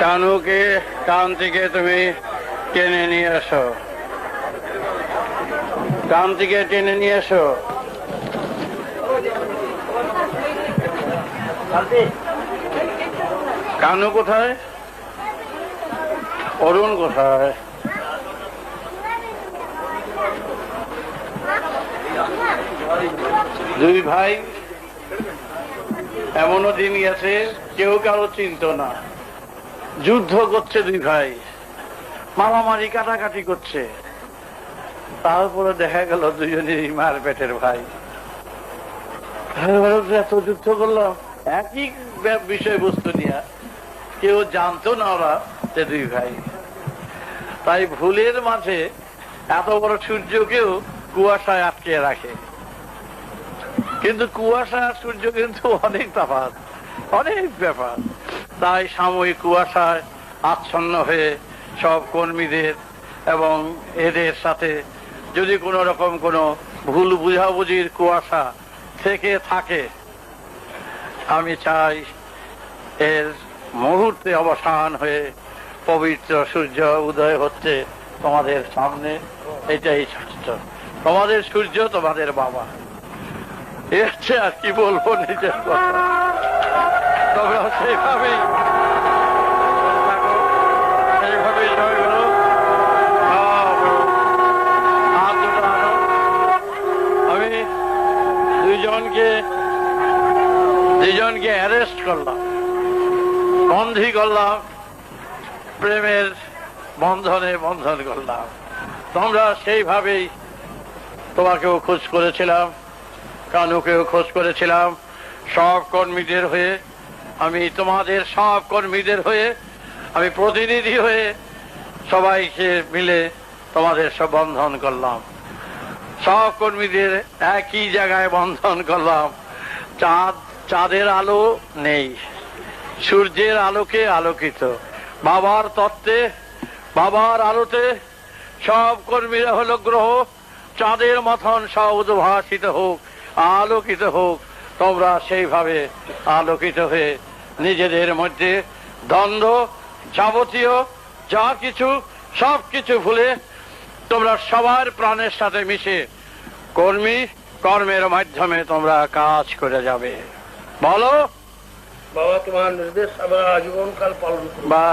কানুকে কান থেকে তুমি টেনে নিয়ে কান থেকে টেনে নিয়ে এসো কানু কোথায়? অরুণ কোথায়? দুই ভাই। এমনও দিন গেছে কেউ কারও চিন্ত না। যুদ্ধ করছে দুই ভাই, মারামারি কাটাকাটি করছে। তারপরে দেখা গেল দুজনেরই মার পেটের ভাই। এত যুদ্ধ করলাম একই বিষয়বস্তু নিয়ে। কেউ জানতো না ওরা যে দুই ভাই। তাই ভুলের মাঝে এত বড় সূর্যকেও কুয়াশায় আটকে রাখে। কিন্তু কুয়াশা আর সূর্য কিন্তু অনেক তফাৎ, অনেক ব্যাপার। তাই সাময়িক কুয়াশায় আচ্ছন্ন হয়ে সব কর্মীদের এবং এদের সাথে যদি কোনো রকম কোনো ভুল বুঝাবুঝির কুয়াশা থেকে থাকে, আমি চাই এর মুহূর্তে অবসান হয়ে পবিত্র সূর্য উদয় হচ্ছে তোমাদের সামনে। এটাই সত্য। তোমাদের সূর্য, তোমাদের বাবা। এর চেয়ে আর কি বলব নিজের কথা? তোমরা সেইভাবেই সেইভাবেই জয় করো আমি দুইজনকে দুইজনকে অ্যারেস্ট করলাম, বন্ধি করলাম, প্রেমের বন্ধনে বন্ধন করলাম। তোমরা সেইভাবেই তোমাকেও খোঁজ করেছিলাম। কানুকেও খোঁজ করেছিলাম। সব কর্মীদের হয়ে, আমি তোমাদের সব কর্মীদের হয়ে, আমি প্রতিনিধি হয়ে সবাইকে মিলে তোমাদের সব বন্ধন করলাম। সব কর্মীদের একই জায়গায় বন্ধন করলাম। চাঁদ, চাঁদের আলো নেই। সূর্যের আলোকে আলোকিত। বাবার তত্ত্বে, বাবার আলোতে সব কর্মীরা হলো গ্রহ। চাঁদের মতন সব উদ্ভাসিত হোক। আলোকিত হোক তোমরা সেইভাবে আলোকিত হয়ে নিজেদের মধ্যে দ্বন্দ্ব যাবতীয় যা কিছু সব কিছু ভুলে তোমরা সবার প্রাণের সাথে মিশে কর্মী কর্মের মাধ্যমে তোমরা কাজ করে যাবে। বলো? বাবা তোমার নির্দেশ আমরা আজীবনকাল পালন বাস।